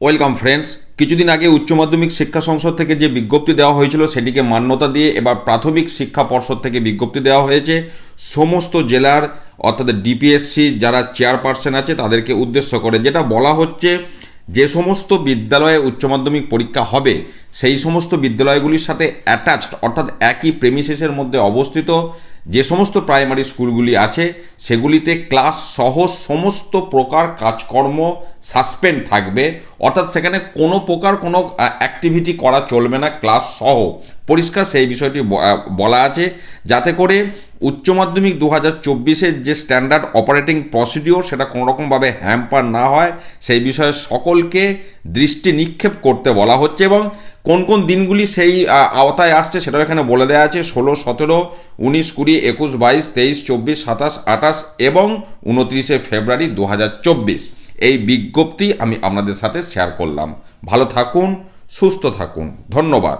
Welcome friends, কিছুদিন আগে উচ্চ মাধ্যমিক শিক্ষা সংসদ থেকে যে বিজ্ঞপ্তি দেওয়া হয়েছিল সেটিকে মান্যতা দিয়ে এবার প্রাথমিক শিক্ষা পর্ষদ থেকে বিজ্ঞপ্তি দেওয়া হয়েছে। সমস্ত জেলার, অর্থাৎ ডিপিএসসি যারা চেয়ারপারসন আছে তাদেরকে উদ্দেশ্য করে যেটা বলা হচ্ছে, যে সমস্ত বিদ্যালয়ে উচ্চ মাধ্যমিক পরীক্ষা হবে, সেই সমস্ত বিদ্যালয়গুলির সাথে অ্যাটাচড অর্থাৎ একই প্রেমিসেসের মধ্যে অবস্থিত যে সমস্ত প্রাইমারি স্কুলগুলি আছে, সেগুলিতে ক্লাস সহ সমস্ত প্রকার কাজকর্ম সাসপেন্ড থাকবে। অর্থাৎ সেখানে কোনো প্রকার কোনো অ্যাক্টিভিটি করা চলবে না ক্লাস সহ। পরিষ্কার সেই বিষয়টি বলা আছে। যাতে করে উচ্চ মাধ্যমিক দু হাজার চব্বিশের যে স্ট্যান্ডার্ড অপারেটিং প্রসিডিওর সেটা কোনোরকমভাবে হ্যাম্পার না হয়, সেই বিষয়ে সকলকে দৃষ্টি নিক্ষেপ করতে বলা হচ্ছে এবং কোন কোন দিনগুলি সেই আওতায় আসছে সেটাও এখানে বলে দেওয়া আছে, ষোলো, সতেরো, উনিশ, কুড়ি, একুশ, বাইশ, তেইশ, চব্বিশ, সাতাশ, আঠাশ এবং উনত্রিশে ফেব্রুয়ারি দু হাজার চব্বিশ। এই বিজ্ঞপ্তি আমি আপনাদের সাথে শেয়ার করলাম। ভালো থাকুন, সুস্থ থাকুন। ধন্যবাদ।